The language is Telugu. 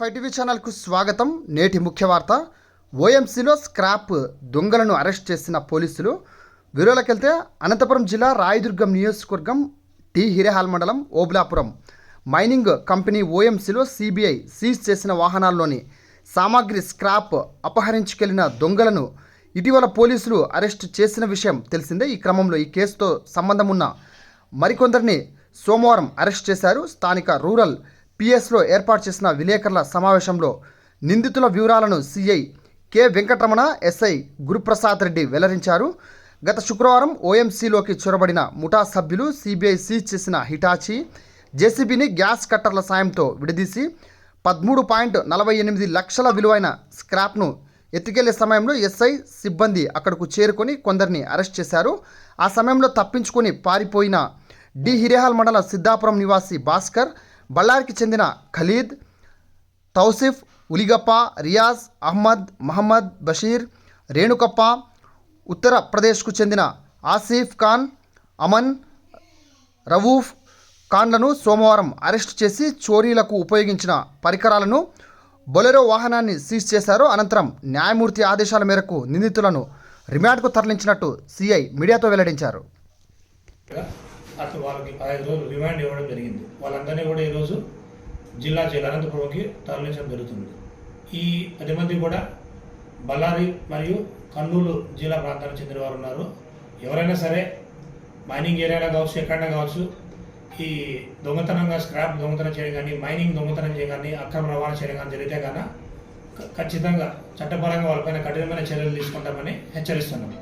ఫైవ్ టీవీ ఛానల్కు స్వాగతం. నేటి ముఖ్య వార్త. ఓఎంసీలో స్క్రాప్ దొంగలను అరెస్ట్ చేసిన పోలీసులు. వీరులకెళ్తే అనంతపురం జిల్లా రాయదుర్గం నియోజకవర్గం టి హిరేహాల్ మండలం ఓబులాపురం. మైనింగ్ కంపెనీ ఓఎంసీలో సిబిఐ సీజ్ చేసిన వాహనాల్లోని సామాగ్రి స్క్రాప్ అపహరించుకెళ్ళిన దొంగలను ఇటీవల పోలీసులు అరెస్ట్ చేసిన విషయం తెలిసిందే. ఈ క్రమంలో ఈ కేసుతో సంబంధం ఉన్న మరికొందరిని సోమవారం అరెస్ట్ చేశారు. స్థానిక రూరల్ పిఎస్లో ఏర్పాటు చేసిన విలేకరుల సమావేశంలో నిందితుల వివరాలను CI K Venkataramana SI Guruprasad Reddy వెల్లడించారు. గత శుక్రవారం ఓఎంసీలోకి చొరబడిన ముఠా సభ్యులు సిబిఐ సీజ్ చేసిన హిటాచి జేసీబీని గ్యాస్ కట్టర్ల సాయంతో విడదీసి పదమూడు పాయింట్ నలభై ఎనిమిది లక్షల విలువైన స్క్రాప్ను ఎత్తుకెళ్ళే సమయంలో ఎస్ఐ సిబ్బంది అక్కడకు చేరుకొని కొందరిని అరెస్ట్ చేశారు. ఆ సమయంలో తప్పించుకొని పారిపోయిన డి. హిరేహాల్ మండల సిద్ధాపురం నివాసి భాస్కర్ బళ్ళారికి చెందిన ఖలీద్ తౌసిఫ్ ఉలిగప్ప రియాజ్ అహ్మద్ మహమ్మద్ బషీర్ రేణుకప్ప ఉత్తరప్రదేశ్కు చెందిన ఆసిఫ్ ఖాన్ అమన్ రవూఫ్ ఖాన్లను సోమవారం అరెస్టు చేసి చోరీలకు ఉపయోగించిన పరికరాలను బొలెరో వాహనాన్ని సీజ్ చేశారు. అనంతరం న్యాయమూర్తి ఆదేశాల మేరకు నిందితులను రిమాండ్కు తరలించినట్టు సిఐ మీడియాతో వెల్లడించారు. అట్లా వాళ్ళకి పదహైదు రోజులు రిమాండ్ ఇవ్వడం జరిగింది. వాళ్ళందరినీ కూడా ఈరోజు జిల్లా జైలు అనంతపురంకి తరలించడం జరుగుతుంది. ఈ పది మంది కూడా బళ్ళారి మరియు కర్నూలు జిల్లా ప్రాంతానికి చెందిన వారు ఉన్నారు. ఎవరైనా సరే మైనింగ్ ఏరియాలో కావచ్చు ఎక్కడైనా కావచ్చు ఈ దొంగతనంగా స్క్రాప్ దొంగతనం చేయడం కానీ మైనింగ్ దొంగతనం చేయడం కానీ అక్రమ రవాణా చేయడం కానీ జరిగితే కన్నా ఖచ్చితంగా చట్టపరంగా వాళ్ళపైన కఠినమైన చర్యలు తీసుకుంటామని హెచ్చరిస్తున్నాం.